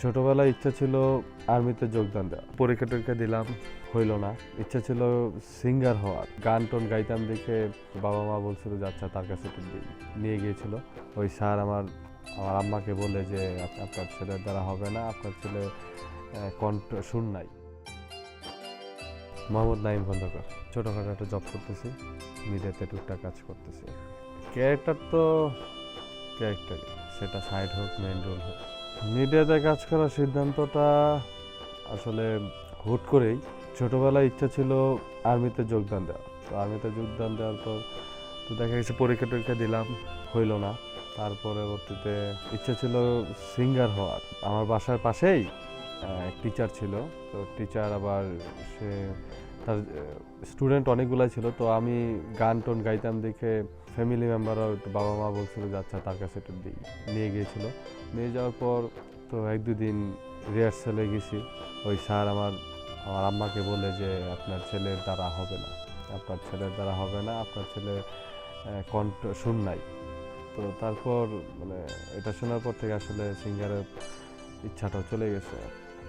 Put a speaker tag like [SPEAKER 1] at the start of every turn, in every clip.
[SPEAKER 1] ছোটবেলায় ইচ্ছা ছিল আর্মিতে যোগদান দেওয়া। পরীক্ষা টরীক্ষা দিলাম, হইল না। ইচ্ছা ছিল সিঙ্গার হওয়ার। গান টান গাইতাম দেখে বাবা মা বলছিল, যে আচ্ছা তার কাছে নিয়ে গিয়েছিল। ওই স্যার আমার আমার আম্মাকে বলে যে আপনার ছেলের দ্বারা হবে না, আপনার ছেলে কণ্ঠ সুর নাই। মোহাম্মদ নাইম খন্দকার ছোটোখাটো একটা জব করতেছি, মিডিয়াতে টুকটাক কাজ করতেছি। ক্যারেক্টার তো ক্যারেক্টার সেটা সাইড হোক মেন রোল হোক। মিডিয়াতে কাজ করার সিদ্ধান্তটা আসলে হুট করেই ছোটোবেলায় ইচ্ছা ছিল আর্মিতে যোগদান দেওয়া তো আর্মিতে যোগদান দেওয়ার পর তো দেখা গেছে পরীক্ষা টরীক্ষা দিলাম, হইল না। তার পরবর্তীতে ইচ্ছা ছিল সিঙ্গার হওয়ার। আমার বাসার পাশেই টিচার ছিল। তো টিচার আবার সে স্টুডেন্ট অনেকগুলাই ছিল, তো আমি গান টোন গাইতাম দেখে ফ্যামিলি মেম্বারও একটু বাবা মা বলছিল যে আচ্ছা তার কাছে একটু নিয়ে গিয়েছিল। নিয়ে যাওয়ার পর তো এক দুদিন রিহার্সেলে গেছি। ওই স্যার আমার আমার আম্মাকে বলে যে আপনার ছেলের দ্বারা হবে না, আপনার ছেলের দ্বারা হবে না, আপনার ছেলে কণ্ঠ সুর নাই। তো তারপর মানে এটা শোনার পর থেকে আসলে সিঙ্গারের ইচ্ছাটাও চলে গেছে।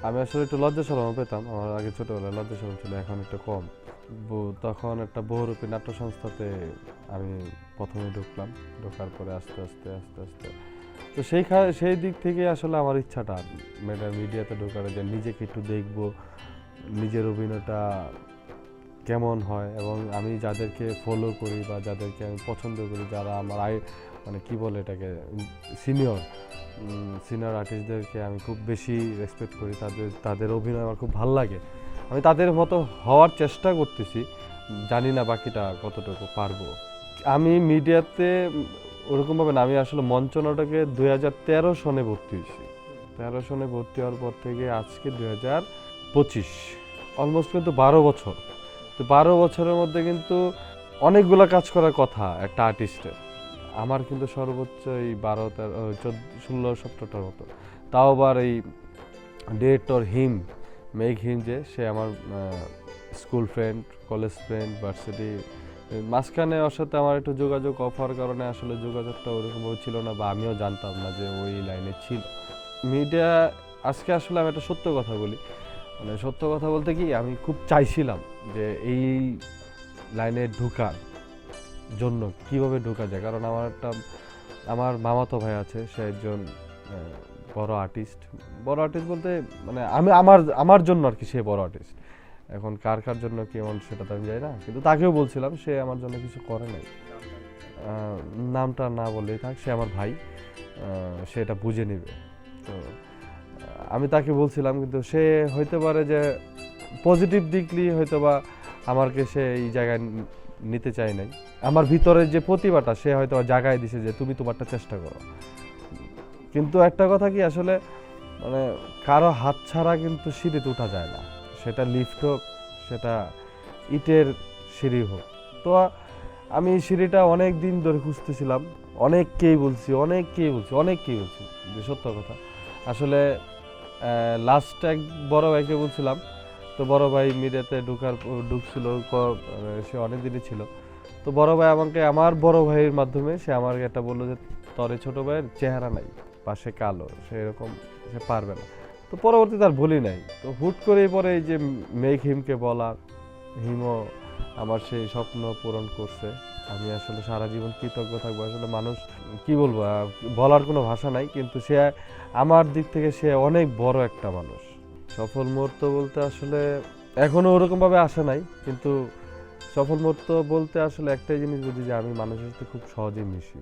[SPEAKER 1] আমি আসলে একটু লজ্জা শরম পেতাম। আমার আগে ছোটোবেলায় লজ্জা শরম ছিল, এখন একটু কম। তখন একটা বহুরূপী নাট্য সংস্থাতে আমি প্রথমে ঢুকলাম। ঢোকার পরে আস্তে আস্তে আস্তে আস্তে। তো সেই সেই দিক থেকে আসলে আমার ইচ্ছাটা মেয়েটা মিডিয়াতে ঢোকার যে নিজেকে একটু দেখব, নিজের অভিনয়টা কেমন হয় এবং আমি যাদেরকে ফলো করি বা যাদেরকে আমি পছন্দ করি, যারা আমার আই মানে কি বলে এটাকে সিনিয়র সিনিয়র আর্টিস্টদেরকে আমি খুব বেশি রেসপেক্ট করি। তাদের তাদের অভিনয় আমার খুব ভালো লাগে। আমি তাদের মতো হওয়ার চেষ্টা করতেছি। জানি না বাকিটা কতটুকু পারব। আমি মিডিয়াতে ওরকমভাবে না, আমি আসলে মঞ্চ নাটকে দুই হাজার তেরো সনে ভর্তি হয়েছি। তেরো সনে ভর্তি হওয়ার পর থেকে আজকে দুই হাজার পঁচিশ। অলমোস্ট কিন্তু বারো বছর। তো বারো বছরের মধ্যে কিন্তু অনেকগুলো কাজ করার কথা একটা আর্টিস্টের আমার কিন্তু সর্বোচ্চ এই বারো, তেরো চোদ্দ, ষোলো সতেরোটার মতো। তাও আবার এই ডিরেক্টর হিম, মেঘ হিম যে, সে আমার school friend, college friend, varsity মাঝখানে ওর সাথে আমার একটু যোগাযোগ অফার কারণে আসলে যোগাযোগটা ওরকমভাবে ছিল না বা আমিও জানতাম না যে ওই লাইনে ছিল। মিডিয়া, আজকে আসলে আমি একটা সত্য কথা বলি। মানে সত্য কথা বলতে কি, আমি খুব চাইছিলাম যে এই লাইনে ঢোকার। জন্য কীভাবে ঢোকা যায়? কারণ আমার একটা, আমার মামাতো ভাই আছে, সে একজন বড় আর্টিস্ট বড় আর্টিস্ট বলতে মানে আমি, আমার আমার জন্য আর কি সে বড় আর্টিস্ট এখন কার কার জন্য কেমন সেটা তো আমি জানি না। কিন্তু তাকেও বলছিলাম, সে আমার জন্য কিছু করে নাই। নামটা না বললেই থাক, সে আমার ভাই। সে এটা বুঝে নেবে। তো আমি তাকে বলছিলাম, কিন্তু সে হইতে পারে যে পজিটিভ দিকলি হয়তো বা আমাকে সে এই জায়গায় নিতে চাই নাই। আমার ভিতরে যে প্রতিভাটা, সে হয়তো জায়গায় দিছে যে তুমি তোমারটা চেষ্টা করো। কিন্তু একটা কথা কি, আসলে মানে কারও হাত ছাড়া কিন্তু সিঁড়িতে ওঠা যায় না। সেটা লিফট হোক, সেটা ইটের সিঁড়ি হোক। তো আমি সিঁড়িটা অনেক দিন ধরে খুঁজতেছিলাম। অনেককেই বলছি অনেককেই বলছি অনেককেই বলছি। যে সত্য কথা। আসলে লাস্ট এক বড় ভাইকে বলছিলাম তো বড় ভাই মিডিয়াতে ঢুকার, ঢুকছিল, ক- সে অনেক দিনই ছিল। তো বড় ভাই আমাকে, আমার বড় ভাইয়ের মাধ্যমে সে আমাকে একটা বলল যে, তরে ছোট ভাইয়ের চেহারা নাই, পাশে কালো, সে এরকম, সে পারবে না। তো পরবর্তী তার বলি নাই। তো হুট করে পরে এই যে মেঘ হিমকে বলা, হিমও আমার সেই স্বপ্ন পূরণ করছে। আমি আসলে সারা জীবন কৃতজ্ঞ থাকব। আসলে মানুষ, কি বলব বলার কোনো ভাষা নাই, কিন্তু সে, আমার দিক থেকে সে অনেক বড় একটা মানুষ। সফল মুহূর্ত বলতে আসলে এখনও ওরকমভাবে আসে নাই, কিন্তু সফল মুহূর্ত বলতে আসলে একটাই জিনিস বুঝি যে আমি মানুষের সাথে খুব সহজেই মিশি।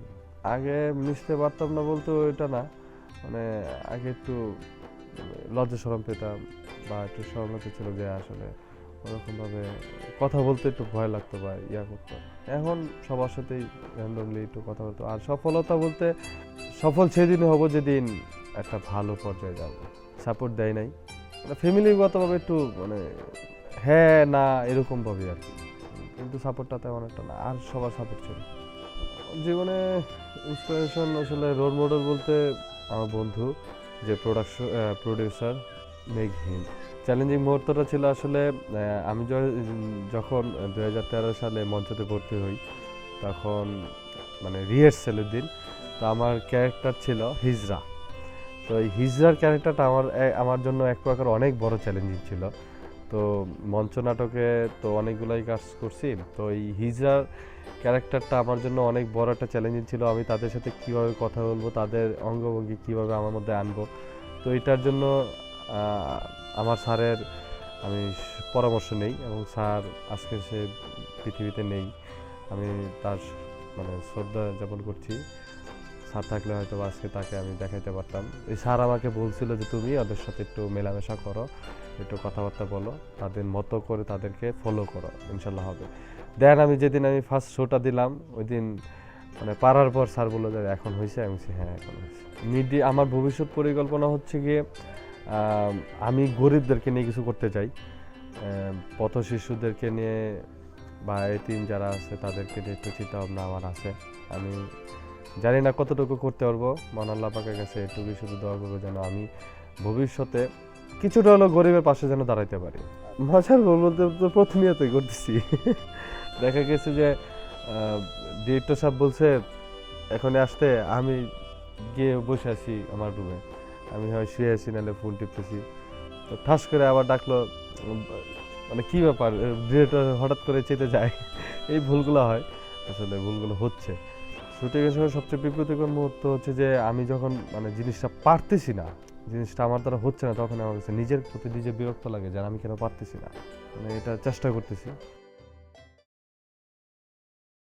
[SPEAKER 1] আগে মিশতে পারতাম না বলতে এটা না মানে আগে একটু লজ্জা সরম পেতাম বা একটু সরলতা ছিল যে আসলে ওরকমভাবে কথা বলতে একটু ভয় লাগতো বা ইয়া করতো। এখন সবার সাথেই র্যান্ডমলি একটু কথা বলতো। আর সফলতা বলতে সফল সেদিনই হব যেদিন একটা ভালো পর্যায়ে যাব। সাপোর্ট দেয় নাই। ফ্যামিলিগতভাবে একটু মানে হ্যাঁ না এরকমভাবে আর কি। কিন্তু সাপোর্টটা তেমন একটা না, আর সবার সাপোর্ট ছিল। জীবনে ইন্সপিরেশন আসলে রোল মডেল বলতে আমার বন্ধু, যে প্রোডাকশন প্রডিউসার মেঘ চ্যালেঞ্জিং মুহূর্তটা ছিল আসলে আমি যখন দু হাজার তেরো সালে মঞ্চতে ভর্তি হই, তখন মানে রিহার্সেলের দিন, তো আমার ক্যারেক্টার ছিল হিজরা। তো এই হিজড়ার ক্যারেক্টারটা আমার আমার জন্য এক প্রকার অনেক বড় চ্যালেঞ্জিং ছিল। তো মঞ্চ নাটকে তো অনেকগুলাই কাজ করছি। তো এই হিজড়ার ক্যারেক্টারটা আমার জন্য অনেক বড় একটা চ্যালেঞ্জিং ছিল। আমি তাদের সাথে কীভাবে কথা বলব, তাদের অঙ্গভঙ্গি কীভাবে আমার মধ্যে আনব। তো এটার জন্য আমার স্যারের আমি পরামর্শ নেই এবং স্যার আজকে সে পৃথিবীতে নেই। আমি তার মানে শ্রদ্ধা যাপন করছি। স্যার থাকলে হয়তো আজকে তাকে আমি দেখাইতে পারতাম। এই স্যার আমাকে বলছিল যে তুমি ওদের সাথে একটু মেলামেশা করো একটু কথাবার্তা বলো তাদের মতো করে তাদেরকে ফলো করো ইনশাল্লাহ হবে। দেন আমি যেদিন আমি ফার্স্ট শোটা দিলাম ওই দিন মানে পারার পর স্যার বলল যে এখন হয়েছে আমি বলছি, হ্যাঁ এখন হয়েছে মিডিয়া আমার ভবিষ্যৎ পরিকল্পনা হচ্ছে গিয়ে আমি গরিবদেরকে নিয়ে কিছু করতে চাই। পথ শিশুদেরকে নিয়ে বা এতিম যারা আছে তাদেরকে নিয়ে একটু চিন্তা ভাবনা আমার আছে। আমি জানি না কতটুকু করতে পারব। মন আল্লাহ পাকের কাছে এটুকুই শুধু দোয়া করব যেন আমি ভবিষ্যতে কিছুটা হলেও গরিবের পাশে যেন দাঁড়াইতে পারি। মজার বলতে তো প্রতিনিয়তই করতেছি। দেখা গেছে যে ডিরেক্টর সাহেব বলছে এখানে আসতে, আমি গিয়ে বসে আছি আমার রুমে আমি হয় শুয়ে আছি, নাহলে ফোন টিপতেছি। তো ঠাস করে আবার ডাকলো মানে কি ব্যাপার? ডিরেক্টর হঠাৎ করে চেতে যায়। এই ভুলগুলো হয়। আসলে ভুলগুলো হচ্ছে। শুটিংয়ের সময় সবচেয়ে বিব্রতিকর মুহূর্ত হচ্ছে যে আমি যখন মানে জিনিসটা পারতেছি না, জিনিসটা আমার দ্বারা হচ্ছে না, তখন আমার কাছে নিজের প্রতি নিজে বিরক্ত লাগে যে আমি কেন পারতেছি না। মানে এটা চেষ্টা করতেছি।